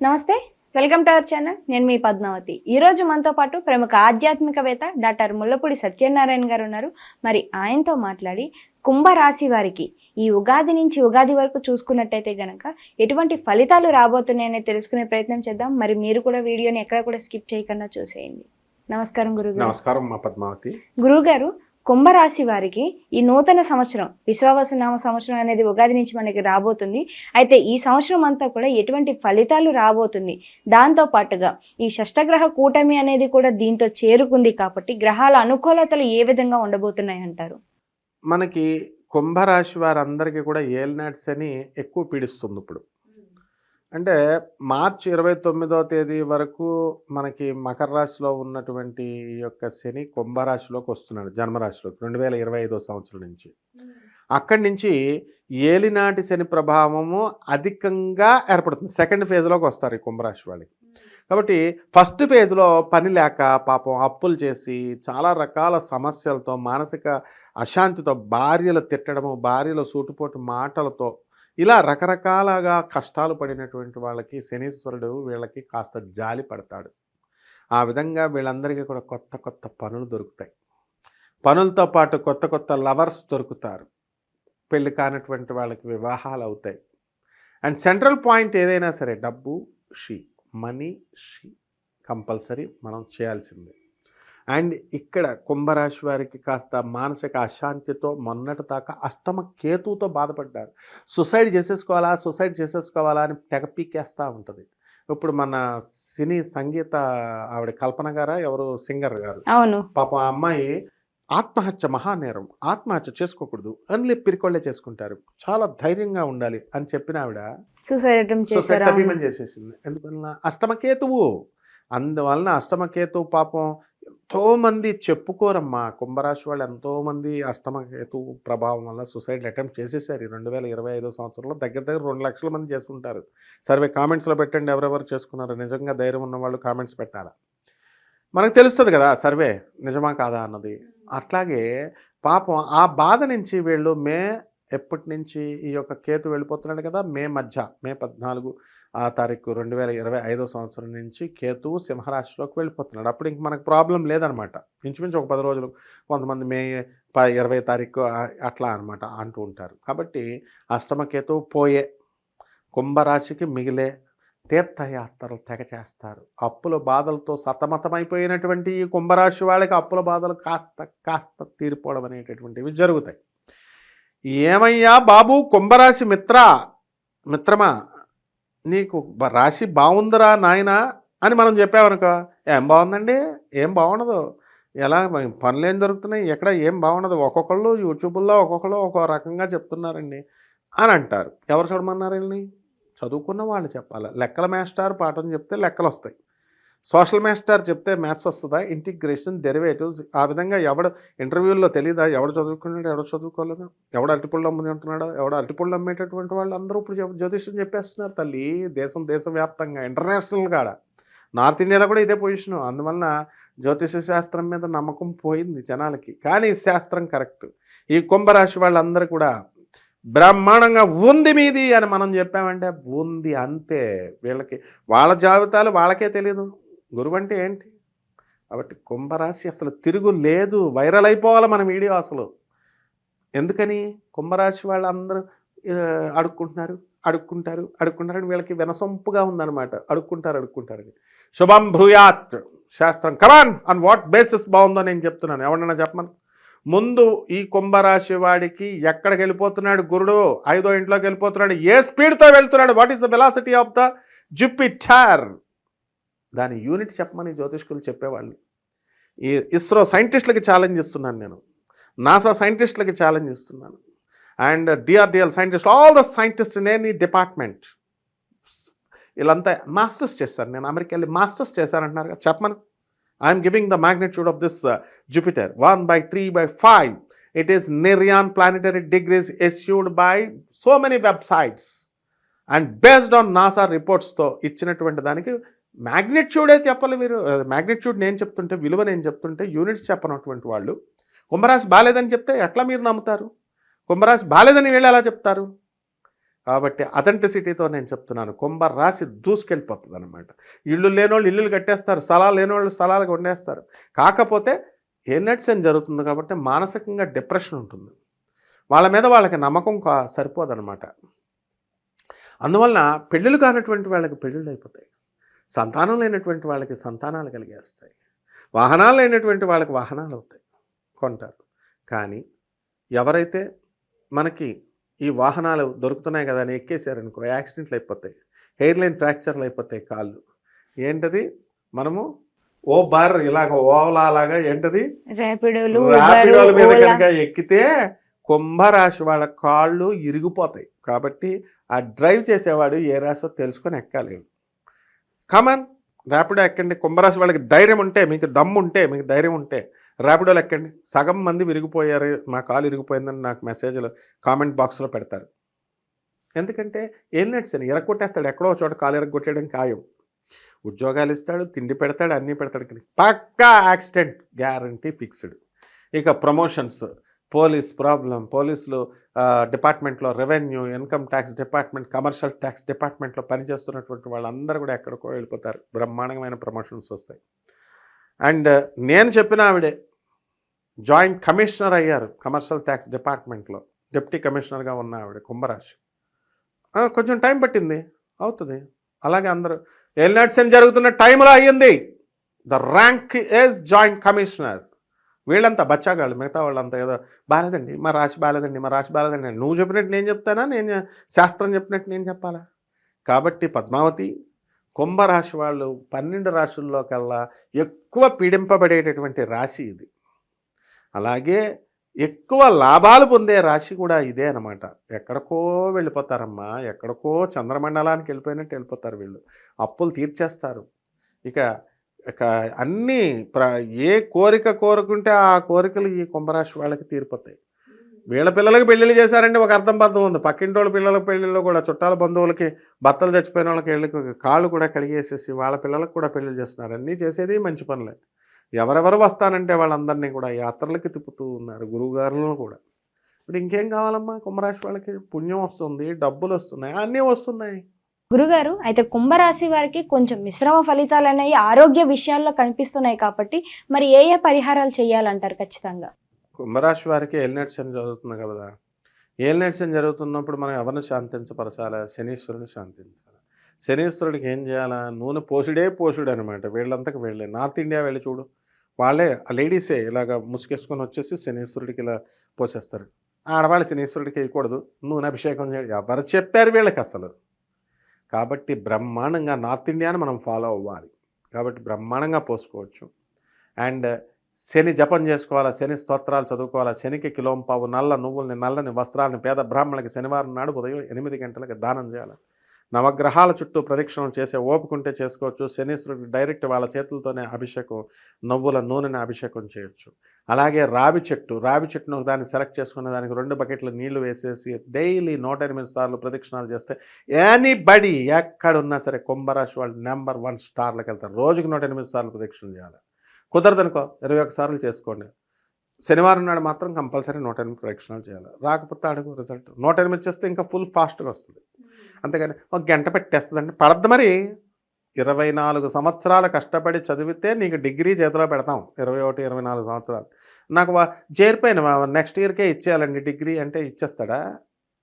నమస్తే welcome to our channel. నేను మీ పద్మావతి. ఈ రోజు మనతో పాటు ప్రముఖ ఆధ్యాత్మికవేత్త డాక్టర్ ముల్లపూడి సత్యనారాయణ గారు ఉన్నారు. మరి ఆయనతో మాట్లాడి కుంభరాశి వారికి ఈ ఉగాది నుంచి ఉగాది వరకు చూసుకున్నట్టయితే గనక ఎటువంటి ఫలితాలు రాబోతున్నాయని తెలుసుకునే ప్రయత్నం చేద్దాం. మరి మీరు కూడా వీడియోని ఎక్కడ కూడా స్కిప్ చేయకుండా చూసేయండి. నమస్కారం గురుగారు. నమస్కారం మా పద్మావతి. గురుగారు కుంభరాశి వారికి ఈ నూతన సంవత్సరం విశ్వావసునామ సంవత్సరం అనేది ఉగాది నుంచి మనకి రాబోతుంది. అయితే ఈ సంవత్సరం అంతా కూడా ఎటువంటి ఫలితాలు రాబోతుంది? దాంతో పాటుగా ఈ షష్టగ్రహ కూటమి అనేది కూడా దీంతో చేరుకుంది కాబట్టి గ్రహాల అనుకూలతలు ఏ విధంగా ఉండబోతున్నాయి అంటారు? మనకి కుంభరాశి వారందరికీ కూడా ఏలినాటి శని ఎక్కువ పీడిస్తుంది ఇప్పుడు. అంటే మార్చి ఇరవై తొమ్మిదో తేదీ వరకు మనకి మకర రాశిలో ఉన్నటువంటి ఈ యొక్క శని కుంభరాశిలోకి వస్తున్నాడు జన్మరాశిలోకి రెండు వేల ఇరవై ఐదో సంవత్సరం నుంచి. అక్కడి నుంచి ఏలినాటి శని ప్రభావము అధికంగా ఏర్పడుతుంది. సెకండ్ ఫేజ్లోకి వస్తారు ఈ కుంభరాశి వాళ్ళకి. కాబట్టి ఫస్ట్ ఫేజ్లో పని లేక పాపం అప్పులు చేసి చాలా రకాల సమస్యలతో మానసిక అశాంతితో భార్యలు తిట్టడము భార్యల సూటుపోటు మాటలతో ఇలా రకరకాలుగా కష్టాలు పడినటువంటి వాళ్ళకి శనీశ్వరుడు వీళ్ళకి కాస్త జాలి పడతాడు. ఆ విధంగా వీళ్ళందరికీ కూడా కొత్త కొత్త పనులు దొరుకుతాయి. పనులతో పాటు కొత్త కొత్త లవర్స్ దొరుకుతారు. పెళ్ళి కానటువంటి వాళ్ళకి వివాహాలు అవుతాయి. అండ్ సెంట్రల్ పాయింట్ ఏదైనా సరే డబ్బు షీ మనీ షీ కంపల్సరీ మనం చేయాల్సిందే. అండ్ ఇక్కడ కుంభరాశి వారికి కాస్త మానసిక అశాంతితో మొన్నటి దాకా అష్టమ కేతువుతో బాధపడ్డారు. సుసైడ్ చేసేసుకోవాలా? సుసైడ్ చేసేసుకోవాలా అని తెగ పీకేస్తూ ఉంటుంది. ఇప్పుడు మన సినీ సంగీత ఆవిడ కల్పన గారా? ఎవరు? సింగర్ గారు. అవును. పాపం ఆ అమ్మాయి ఆత్మహత్య మహానేరం. ఆత్మహత్య చేసుకోకూడదు. అన్లే పిరికొళ్ళే చేసుకుంటారు. చాలా ధైర్యంగా ఉండాలి అని చెప్పిన ఆవిడ సొసైటీ చేసేసింది. ఎందువలన? అష్టమకేతువు అందువలన అష్టమకేతువు పాపం ఎంతోమంది చెప్పుకోరమ్మా. కుంభరాశి వాళ్ళు ఎంతోమంది అష్టమ అష్టమకేతువు ప్రభావం వల్ల సూసైడ్ అటెంప్ట్ చేసేసారు. ఈ రెండు వేల ఇరవై ఐదో సంవత్సరంలో దగ్గర దగ్గర రెండు లక్షల మంది చేసుకుంటారు. సర్వే కామెంట్స్లో పెట్టండి ఎవరెవరు చేసుకున్నారు. నిజంగా ధైర్యం ఉన్న వాళ్ళు కామెంట్స్ పెట్టాలా? మనకు తెలుస్తుంది కదా సర్వే నిజమా కాదా అన్నది. అట్లాగే పాపం ఆ బాధ నుంచి వీళ్ళు మే ఎప్పటి నుంచి ఈ యొక్క కేతు వెళ్ళిపోతున్నాడు కదా? మే మధ్య మే పద్నాలుగు ఆ తారీఖు రెండు వేల ఇరవై ఐదో సంవత్సరం నుంచి కేతువు సింహరాశిలోకి వెళ్ళిపోతున్నాడు. అప్పుడు ఇంక మనకు ప్రాబ్లం లేదనమాట. ఇంచుమించు ఒక పది రోజులు కొంతమంది మే ప ఇరవై తారీఖు అట్లా అనమాట అంటూ ఉంటారు. కాబట్టి అష్టమ కేతువు పోయే కుంభరాశికి మిగిలే తీర్థయాత్రలు తెగ చేస్తారు. అప్పుల బాధలతో సతమతమైపోయినటువంటి ఈ కుంభరాశి వాళ్ళకి అప్పుల బాధలు కాస్త కాస్త తీరిపోవడం అనేటటువంటివి జరుగుతాయి. ఏమయ్యా బాబు? కుంభరాశి మిత్ర మిత్రమా? నీకు రాశి బాగుందిరా నాయనా అని మనం చెప్పామనుకో ఏం బాగుందండి ఏం బాగుండదు ఎలా పనులు ఏం దొరుకుతున్నాయి? ఎక్కడ ఏం బాగుండదు ఒక్కొక్కళ్ళు యూట్యూబ్లో ఒక్కొక్కళ్ళు ఒక్కో రకంగా చెప్తున్నారండి అని అంటారు. ఎవరు చూడమన్నారు వీళ్ళని? చదువుకున్న వాళ్ళు చెప్పాలి. లెక్కల మాస్టర్ పాఠం చెప్తే లెక్కలు వస్తాయి సోషల్ మాస్టర్ చెప్తే మ్యాథ్స్ వస్తుందా? ఇంటిగ్రేషన్ డెరివేటివ్స్ ఆ విధంగా ఎవడు ఇంటర్వ్యూల్లో తెలియదా ఎవడు చదువుకున్నాడు? ఎవడు చదువుకోలేదు? ఎవడు అరటిపళ్ళు అమ్ముని అంటున్నాడో ఎవడు అరటిపళ్ళు అమ్మేటటువంటి వాళ్ళు అందరూ ఇప్పుడు జ్యోతిష్యం చెప్పేస్తున్నారు తల్లి. దేశం దేశవ్యాప్తంగా ఇంటర్నేషనల్ కాడ. నార్త్ ఇండియాలో కూడా ఇదే పొజిషన్ అందువలన జ్యోతిష శాస్త్రం మీద నమ్మకం పోయింది జనాలకి. కానీ శాస్త్రం కరెక్ట్ ఈ కుంభరాశి వాళ్ళందరూ కూడా బ్రహ్మాండంగా ఉంది మీది అని మనం చెప్పామంటే ఉంది అంతే. వీళ్ళకి వాళ్ళ జాబితాలు వాళ్ళకే తెలియదు గురువు అంటే ఏంటి? కాబట్టి కుంభరాశి అసలు తిరుగు లేదు వైరల్ అయిపోవాలి మన వీడియో అసలు. ఎందుకని? కుంభరాశి వాళ్ళందరూ అడుక్కుంటున్నారు అడుక్కుంటారు అడుక్కుంటారు వీళ్ళకి వినసొంపుగా ఉందన్నమాట. అడుక్కుంటారు అడుక్కుంటారు శుభం భూయాత్ శాస్త్రం కమాన్ అన్ వాట్ బేసిస్ బాగుందో నేను చెప్తున్నాను. ఎవరన్నా చెప్పమని? ముందు ఈ కుంభరాశి వాడికి ఎక్కడికి వెళ్ళిపోతున్నాడు గురుడు? ఐదో ఇంట్లోకి వెళ్ళిపోతున్నాడు. ఏ స్పీడ్తో వెళ్తున్నాడు? What is the velocity of the Jupiter దాని యూనిట్ చెప్పమని జ్యోతిష్కులు చెప్పేవాళ్ళు. ఈ ఇస్రో సైంటిస్టులకి ఛాలెంజ్ ఇస్తున్నాను నేను. నాసా సైంటిస్టులకి ఛాలెంజ్ ఇస్తున్నాను and DRDL scientist all the scientist నేను ఈ డిపార్ట్మెంట్. వీళ్ళంతా మాస్టర్స్ చేశారు నేను అమెరికా వెళ్ళి మాస్టర్స్ చేశానంటున్నారు కదా చెప్పమను. I'm giving the magnitude of this Jupiter one by three by five it is near one planetary degrees issued by so many websites and based on NASA రిపోర్ట్స్తో ఇచ్చినటువంటి దానికి మ్యాగ్నెట్యూడే చెప్పాలి మీరు. మ్యాగ్నెట్యూడ్ నేను చెప్తుంటే విలువ నేను చెప్తుంటే యూనిట్స్ చెప్పనటువంటి వాళ్ళు కుంభరాశి బాగాలేదని చెప్తే ఎట్లా మీరు నమ్ముతారు? కుంభరాశి బాగాలేదని వీళ్ళు ఎలా చెప్తారు? కాబట్టి అథెంటిసిటీతో నేను చెప్తున్నాను. కుంభరాశి దూసుకెళ్ళిపోతుంది అనమాట ఇళ్ళు లేనోళ్ళు ఇల్లులు కట్టేస్తారు స్థలాలు లేనోళ్ళు స్థలాలు వండేస్తారు కాకపోతే ఏ అని జరుగుతుంది కాబట్టి మానసికంగా డిప్రెషన్ ఉంటుంది. వాళ్ళ మీద వాళ్ళకి నమ్మకం కా సరిపోదన్నమాట. అందువలన పెళ్ళిళ్ళు కానటువంటి వాళ్ళకి పెళ్ళిళ్ళు అయిపోతాయి. సంతానం లేనటువంటి వాళ్ళకి సంతానాలు కలిగేస్తాయి. వాహనాలు లేనటువంటి వాళ్ళకి వాహనాలు అవుతాయి. కొంటారు. కానీ ఎవరైతే మనకి ఈ వాహనాలు దొరుకుతున్నాయి కదా అని ఎక్కేసారనుకో యాక్సిడెంట్లు అయిపోతాయి. హెయిర్ లైన్ ఫ్రాక్చర్లు అయిపోతాయి కాళ్ళు. ఏంటది? మనము ఓ బార్ ఇలాగ ఓవలా లాగా ఏంటది? ర్యాపిడోలు మీద. కనుక ఎక్కితే కుంభరాశి వాళ్ళ కాళ్ళు ఇరిగిపోతాయి. కాబట్టి ఆ డ్రైవ్ చేసేవాడు ఏ రాశో తెలుసుకొని ఎక్కాలి. కామన్ ర్యాపిడో ఎక్కండి. కుంభరాశి వాళ్ళకి ధైర్యం ఉంటే మీకు దమ్ము ఉంటే మీకు ధైర్యం ఉంటే ర్యాపిడోలు ఎక్కండి. సగం మంది విరిగిపోయారు. మా కాలు ఇరిగిపోయిందని నాకు మెసేజ్లు కామెంట్ బాక్స్లో పెడతారు. ఎందుకంటే ఏం నడిచాను ఎరగొట్టేస్తాడు. ఎక్కడో చోట కాలు ఎరగొట్టేయడం ఖాయం. ఉద్యోగాలు ఇస్తాడు తిండి పెడతాడు అన్నీ పెడతాడు కానీ పక్కా యాక్సిడెంట్ గ్యారంటీ ఫిక్స్డ్ ఇక ప్రమోషన్స్ పోలీస్ ప్రాబ్లం పోలీసులు డిపార్ట్మెంట్లో revenue income tax department commercial tax డిపార్ట్మెంట్లో పనిచేస్తున్నటువంటి వాళ్ళందరూ కూడా ఎక్కడికో వెళ్ళిపోతారు. బ్రహ్మాండమైన ప్రమోషన్స్ వస్తాయి. అండ్ నేను చెప్పిన ఆవిడే జాయింట్ కమిషనర్ అయ్యారు కమర్షియల్ ట్యాక్స్ డిపార్ట్మెంట్లో. డిప్టీ కమిషనర్గా ఉన్న ఆవిడ కుంభరాశి కొంచెం టైం పట్టింది అవుతుంది. అలాగే అందరూ ఎల్నాడ్సన్ జరుగుతున్న టైంలో అయ్యింది. The rank age joint commissioner. వీళ్ళంతా బచ్చాగాళ్ళు మిగతా వాళ్ళంతా ఏదో బాలేదండి మా రాశి బాలేదండి మా రాశి బాలేదండి నువ్వు చెప్పినట్టు నేను చెప్తానా? నేను శాస్త్రం చెప్పినట్టు నేను చెప్పాలా? కాబట్టి పద్మావతి కుంభరాశి వాళ్ళు పన్నెండు రాశుల్లో కల్లా ఎక్కువ పీడింపబడేటటువంటి రాశి ఇది. అలాగే ఎక్కువ లాభాలు పొందే రాశి కూడా ఇదే అనమాట ఎక్కడికో వెళ్ళిపోతారమ్మా ఎక్కడికో చంద్రమండలానికి వెళ్ళిపోయినట్టు వెళ్ళిపోతారు వీళ్ళు. అప్పులు తీర్చేస్తారు. ఇక ఇక అన్నీ ప్ర ఏ కోరిక కోరుకుంటే ఆ కోరికలు ఈ కుంభరాశి వాళ్ళకి తీరిపోతాయి. వీళ్ళ పిల్లలకి పెళ్ళిళ్ళు చేశారంటే ఒక అర్థం బద్దం ఉంది. పక్కింటి వాళ్ళ పిల్లల పెళ్ళిళ్ళు కూడా చుట్టాల బంధువులకి భర్తలు చచ్చిపోయిన వాళ్ళకి వెళ్ళి కాళ్ళు కూడా కడిగేసేసి వాళ్ళ పిల్లలకు కూడా పెళ్ళిళ్ళు చేస్తున్నారు. అన్నీ చేసేది మంచి పనులే. ఎవరెవరు వస్తానంటే వాళ్ళందరినీ కూడా యాత్రలకి తిప్పుతూ ఉన్నారు గురువుగారులను కూడా. ఇప్పుడు ఇంకేం కావాలమ్మా? కుంభరాశి వాళ్ళకి పుణ్యం వస్తుంది డబ్బులు వస్తున్నాయి అన్నీ వస్తున్నాయి. గురుగారు అయితే కుంభరాశి వారికి కొంచెం మిశ్రమ ఫలితాలు అనేవి ఆరోగ్య విషయాల్లో కనిపిస్తున్నాయి కాబట్టి మరి ఏ ఏ పరిహారాలు చేయాలంటారు ఖచ్చితంగా? కుంభరాశి వారికి ఏలినట్స్ జరుగుతుంది కదా. ఏలినట్స్ జరుగుతున్నప్పుడు మనం ఎవరిని శాంతించపరచాలా? శనీశ్వరుని శాంతించాలి? శనీశ్వరుడికి ఏం చేయాలా? నూనె పోషుడే పోసుడు అనమాట వీళ్ళంతకు వెళ్ళే. నార్త్ ఇండియా వెళ్ళి చూడు. వాళ్ళే ఆ లేడీసే ఇలాగ ముసుగేసుకొని వచ్చేసి శనీశ్వరుడికి ఇలా పోసేస్తారు. ఆడవాళ్ళు శనీశ్వరుడికి వేయకూడదు. నూనె అభిషేకం చేయాలి ఎవరు చెప్పారు వీళ్ళకి అసలు? కాబట్టి బ్రహ్మాండంగా నార్త్ ఇండియాని మనం ఫాలో అవ్వాలి. కాబట్టి బ్రహ్మాండంగా పోసుకోవచ్చు. అండ్ శని జపం చేసుకోవాలా శని స్తోత్రాలు చదువుకోవాలా శనికి కిలోంపావు నల్ల నువ్వుల్ని నల్లని వస్త్రాలని పేద బ్రాహ్మణులకి శనివారం నాడు ఉదయం ఎనిమిది గంటలకు దానం చేయాలి? నవగ్రహాల చుట్టూ ప్రదక్షిణలు చేసే ఓపుకుంటే చేసుకోవచ్చు. శనీశ్వరుడికి డైరెక్ట్ వాళ్ళ చేతులతోనే అభిషేకం నువ్వుల నూనెని అభిషేకం చేయొచ్చు. అలాగే రావి చెట్టు రావి చెట్టును దాన్ని సెలెక్ట్ చేసుకునే దానికి రెండు బకెట్లు నీళ్ళు వేసేసి డైలీ నూట ఎనిమిది సార్లు ప్రదక్షిణాలు చేస్తే ఎనీబడి ఎక్కడున్నా సరే కుంభరాశి వాళ్ళు నెంబర్ వన్ స్టార్లకు వెళ్తారు రోజుకి నూట ఎనిమిది సార్లు ప్రదక్షిణలు చేయాలి. కుదరదనుకో ఇరవై ఒక్క సార్లు చేసుకోండి. శనివారం నాడు మాత్రం కంపల్సరీ నూట ఎనిమిది ప్రదక్షిణాలు చేయాలి. రాకపోతే అడుగు రిజల్ట్ నూట ఎనిమిది చేస్తే ఇంకా ఫుల్ ఫాస్ట్గా వస్తుంది. అంతేగాని ఒక గంట పెట్టేస్తుందండి పడద్దు మరి. ఇరవై నాలుగు సంవత్సరాలు కష్టపడి చదివితే నీకు డిగ్రీ చేతిలో పెడతాం. ఇరవై ఒకటి ఇరవై నాలుగు సంవత్సరాలు. నాకు చేరిపోయిన నెక్స్ట్ ఇయర్కే ఇచ్చేయాలండి డిగ్రీ అంటే ఇచ్చేస్తాడా?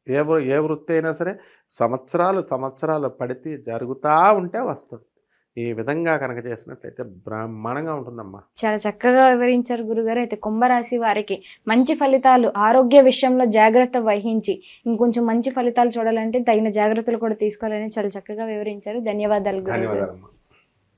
ఏ ఏ వృత్తి అయినా సరే సంవత్సరాలు సంవత్సరాలు పడితే జరుగుతూ ఉంటే వస్తుంది. ఈ విధంగా కనుక చేసినట్లయితే బ్రహ్మాండంగా ఉంటుందమ్మా. చాలా చక్కగా వివరించారు గురుగారు. అయితే కుంభరాశి వారికి మంచి ఫలితాలు ఆరోగ్య విషయంలో జాగ్రత్త వహించి ఇంకొంచెం మంచి ఫలితాలు చూడాలంటే తగిన జాగ్రత్తలు కూడా తీసుకోవాలని చాలా చక్కగా వివరించారు. ధన్యవాదాలు గురుగారు.